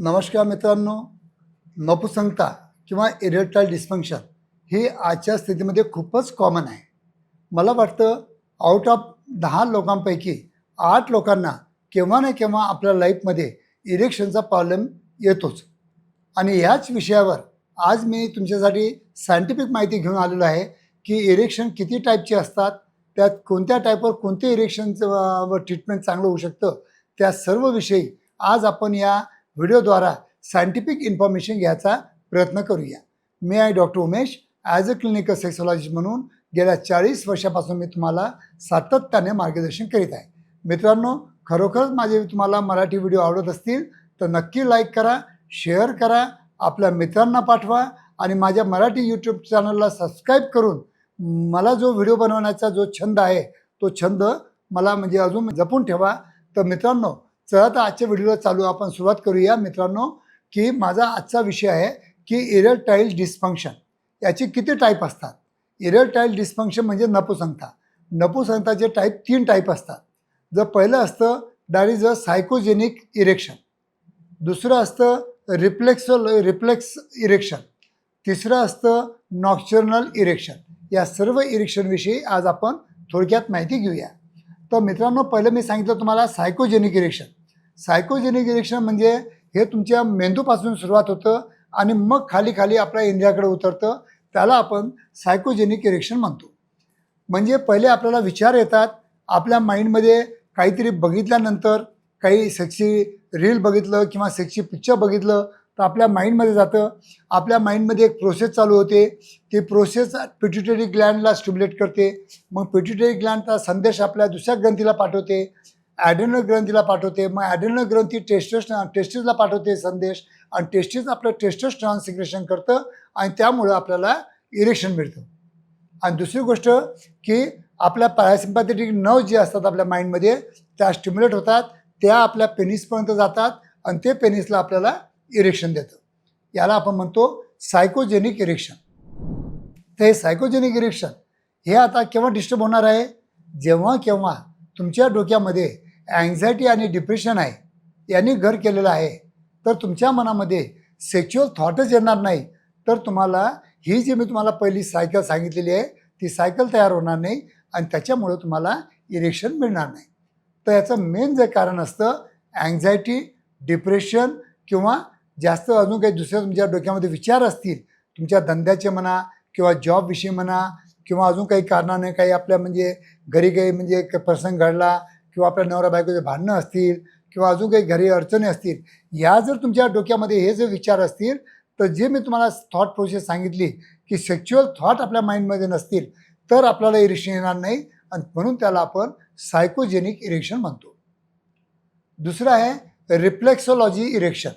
नमस्कार मित्रांनो नपुसंगता किंवा इरेक्टाईल डिस्फंक्शन ही आजच्या स्थितीमध्ये खूपच कॉमन आहे. मला वाटतं आउट ऑफ दहा लोकांपैकी आठ लोकांना केव्हा ना केव्हा आपल्या लाईफमध्ये इरेक्शनचा प्रॉब्लेम येतोच. आणि ह्याच विषयावर आज मी तुमच्यासाठी सायंटिफिक माहिती घेऊन आलेलो आहे की इरेक्शन किती टाईपचे असतात त्यात कोणत्या टाईपवर कोणते इरेक्शनचं व ट्रीटमेंट चांगलं होऊ शकतं त्या सर्व विषयी आज आपण या व्हिडिओद्वारा सायंटिफिक इन्फॉर्मेशन घ्यायचा प्रयत्न करूया. मी आहे doctor Umesh as a clinical sexologist म्हणून गेल्या चाळीस वर्षापासून मी तुम्हाला सातत्याने मार्गदर्शन करीत आहे. मित्रांनो खरोखरच माझे तुम्हाला मराठी व्हिडिओ आवडत असतील तर नक्की लाईक करा शेअर करा आपल्या मित्रांना पाठवा आणि माझ्या मराठी यूट्यूब चॅनलला सबस्क्राईब करून मला जो व्हिडिओ बनवण्याचा जो छंद आहे तो छंद मला म्हणजे अजून जपून ठेवा. तर मित्रांनो चला तर आजच्या व्हिडिओला चालू आपण सुरुवात करूया. मित्रांनो की माझा आजचा विषय आहे की इरेक्टाईल डिस्फंक्शन. याचे किती टाईप असतात? इरेक्टाईल डिस्फंक्शन म्हणजे नपुसंगता. नपुसंगताचे टाईप तीन टाईप असतात. जर पहिलं असतं that is a psychogenic erection दुसरं असतं रिफ्लेक्सो रिफ्लेक्स इरेक्शन तिसरं असतं नॉक्चर्नल इरेक्शन या सर्व इरेक्शनविषयी आज आपण थोडक्यात माहिती घेऊया. तर मित्रांनो पहिलं मी सांगितलं तुम्हाला सायकोजेनिक इरेक्शन सायकोजेनिक इरेक्शन म्हणजे हे तुमच्या मेंदूपासून सुरुवात होतं आणि मग खाली खाली आपल्या इंद्रियाकडे उतरतं. त्याला आपण सायकोजेनिक इरेक्शन म्हणतो. म्हणजे पहिले आपल्याला विचार येतात. आपल्या माइंडमध्ये काहीतरी बघितल्यानंतर काही सेक्सी रील बघितलं किंवा सेक्सी पिक्चर बघितलं तर आपल्या माइंडमध्ये जातं. आपल्या माइंडमध्ये एक प्रोसेस चालू होते. ती प्रोसेस पिट्युटरी ग्लँडला स्टिम्युलेट करते. मग पिट्युटरी ग्लँडचा संदेश आपल्या दुसऱ्या ग्रंथीला पाठवते. ॲडेनल ग्रंथीला पाठवते. मग ॲडेनल ग्रंथी टेस्टस टेस्टिसला पाठवते संदेश. आणि टेस्टिस आपलं टेस्टस ट्रान्सिक्रेशन करतं आणि त्यामुळं आपल्याला इरेक्शन मिळतं. आणि दुसरी गोष्ट की आपल्या पॅरासिम्पॅथेटिक नव जे असतात आपल्या माइंडमध्ये त्या स्टिम्युलेट होतात. त्या आपल्या पेनिसपर्यंत जातात आणि ते पेनिसला आपल्याला इरेक्शन देतं. याला आपण म्हणतो सायकोजेनिक इरेक्शन तर हे सायकोजेनिक इरेक्शन हे आता केव्हा डिस्टर्ब होणार आहे? जेव्हा केव्हा? तुमच्या डोक्यामध्ये अँझायटी आणि डिप्रेशन आहे यांनी घर केलेलं आहे. तर तुमच्या मनामध्ये सेक्च्युअल थॉटच येणार नाही. तर तुम्हाला ही जी मी तुम्हाला पहिली सायकल सांगितलेली आहे ती सायकल तयार होणार नाही आणि त्याच्यामुळं तुम्हाला इरेक्शन मिळणार नाही. तर याचं मेन जे कारण असतं अँझायटी डिप्रेशन किंवा जास्त अजून काही दुसऱ्या तुमच्या डोक्यामध्ये विचार असतील तुमच्या धंद्याचे म्हणा किंवा जॉबविषयी म्हणा किंवा अजून काही कारणाने काही आपल्या म्हणजे घरी काही म्हणजे एक प्रसंग घडला किंवा आपल्या नवरा बायकोचे भांडणं असतील किंवा अजून काही घरी अडचणी असतील या जर तुमच्या डोक्यामध्ये हे जर विचार असतील तर जे मी तुम्हाला थॉट प्रोसेस सांगितली की सेक्च्युअल थॉट आपल्या माइंडमध्ये नसतील तर आपल्याला इरेक्शन येणार नाही आणि म्हणून त्याला आपण सायकोजेनिक इरेक्शन म्हणतो. दुसरं आहे रिफ्लेक्सोलॉजी इरेक्शन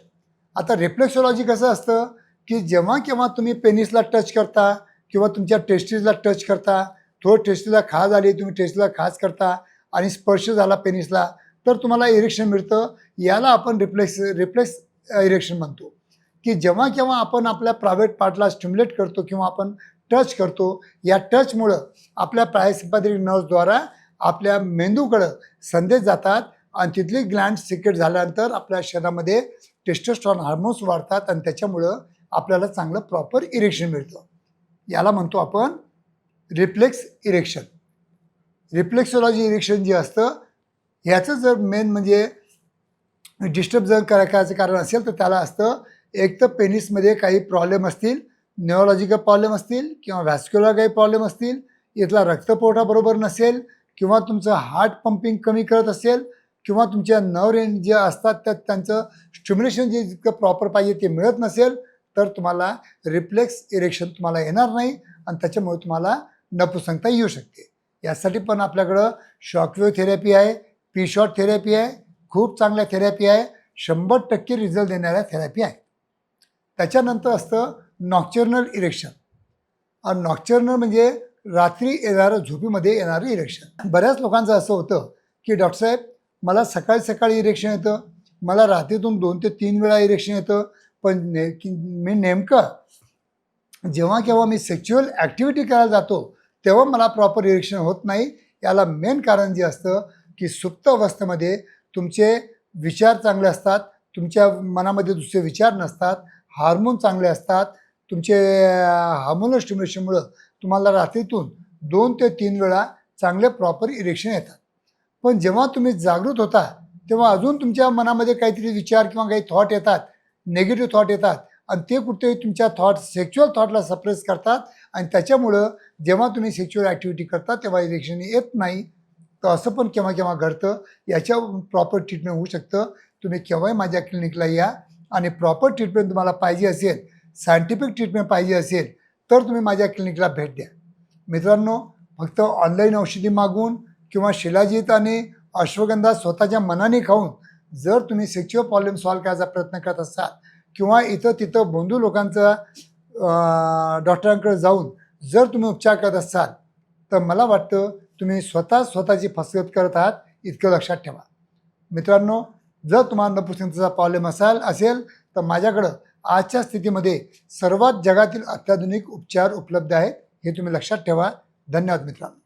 आता रिफ्लेक्सोलॉजी कसं असतं? की जेव्हा केव्हा तुम्ही पेनिसला टच करता किंवा तुमच्या टेस्टीजला टच करता थोडं टेस्टीला खाज आली तुम्ही टेस्टीला खाज करता आणि स्पर्श झाला पेनिसला तर तुम्हाला इरेक्शन मिळतं. याला आपण रिप्लेक्स रिप्लेक्स इरेक्शन म्हणतो. की जेव्हा केव्हा आपण आपल्या प्रायव्हेट पार्टला स्टिम्युलेट करतो किंवा आपण टच करतो या टचमुळं आपल्या पॅरासिम्पॅथेटिक नर्व्सद्वारा आपल्या मेंदूकडं संदेश जातात आणि तिथली ग्लँड सिक्रेट झाल्यानंतर आपल्या शरीरामध्ये टेस्टोस्ट्रॉन हार्मोन्स वाढतात आणि त्याच्यामुळं आपल्याला चांगलं प्रॉपर इरेक्शन मिळतं. याला म्हणतो आपण रिफ्लेक्स इरेक्शन रिफ्लेक्सोलॉजी इरेक्शन जे असतं ह्याचं जर मेन म्हणजे डिस्टर्ब जर करायचं कारण असेल तर त्याला असतं एक तर पेनिसमध्ये काही प्रॉब्लेम असतील न्यूरोलॉजिकल प्रॉब्लेम असतील किंवा व्हॅस्क्युलर काही प्रॉब्लेम असतील इथला रक्तपुरवठा बरोबर नसेल किंवा तुमचं हार्ट पंपिंग कमी करत असेल किंवा तुमच्या नवरेण जे असतात त्यात त्यांचं स्टिम्युलेशन जे जितकं प्रॉपर पाहिजे ते मिळत नसेल तर तुम्हाला रिफ्लेक्स इरेक्शन तुम्हाला येणार नाही आणि त्याच्यामुळे तुम्हाला नपुसंगता येऊ शकते. यासाठी पण आपल्याकडं शॉकवेव थेरपी आहे पी शॉट थेरपी आहे खूप चांगल्या थेरपी आहे शंभर टक्के रिझल्ट देणाऱ्या थेरपी आहे त्याच्यानंतर असतं नॉक्चर्नल इरेक्शन आणि नॉक्चर्नल म्हणजे रात्री येणारं झोपीमध्ये येणारं इरेक्शन बऱ्याच लोकांचं असं होतं की डॉक्टर साहेब मला सकाळी सकाळी इरेक्शन येतं मला रात्रीतून दोन ते तीन वेळा इरेक्शन येतं पण ने मी नेमकं जेव्हा केव्हा मी सेक्च्युअल ॲक्टिव्हिटी करायला जातो तेव्हा मला प्रॉपर इरेक्शन होत नाही. याला मेन कारण जे असतं की सुप्त अवस्थेमध्ये तुमचे विचार चांगले असतात तुमच्या मनामध्ये दुसरे विचार नसतात हार्मोन चांगले असतात तुमचे हार्मोनल स्टिम्युलेशनमुळं तुम्हाला रात्रीतून दोन ते तीन वेळा चांगले प्रॉपर इरेक्शन येतात. पण जेव्हा तुम्ही जागृत होता तेव्हा अजून तुमच्या मनामध्ये काहीतरी विचार किंवा काही थॉट येतात नेगेटिव्ह थॉट येतात आणि ते कुठेतरी तुमच्या थॉट सेक्च्युअल थॉटला सप्रेस करतात आणि त्याच्यामुळं जेव्हा तुम्ही सेक्च्युअल ॲक्टिव्हिटी करता तेव्हा इरेक्शन येत नाही. तर असं पण केव्हा केव्हा घडतं याच्या प्रॉपर ट्रीटमेंट होऊ शकतं. तुम्ही केव्हाही माझ्या क्लिनिकला या आणि प्रॉपर ट्रीटमेंट तुम्हाला पाहिजे असेल सायंटिफिक ट्रीटमेंट पाहिजे असेल तर तुम्ही माझ्या क्लिनिकला भेट द्या. मित्रांनो फक्त ऑनलाईन औषधी मागून किंवा शिलाजीत आणि अश्वगंधा स्वतःच्या मनाने खाऊन जर तुम्ही सेक्च्युअल प्रॉब्लेम सॉल्व्ह करायचा प्रयत्न करत असाल किंवा इथं तिथं बंधू लोकांचा डॉक्टरांकडे जाऊन जर तुम्ही उपचार करत असाल तर मला वाटतं तुम्ही स्वतः स्वतःची फसगत करत आहात इतकं लक्षात ठेवा. मित्रांनो जर तुम्हाला नपुसकतेचा प्रॉब्लेम असाल असेल तर माझ्याकडं आजच्या स्थितीमध्ये सर्वात जगातील अत्याधुनिक उपचार उपलब्ध आहेत हे तुम्ही लक्षात ठेवा. धन्यवाद मित्रांनो.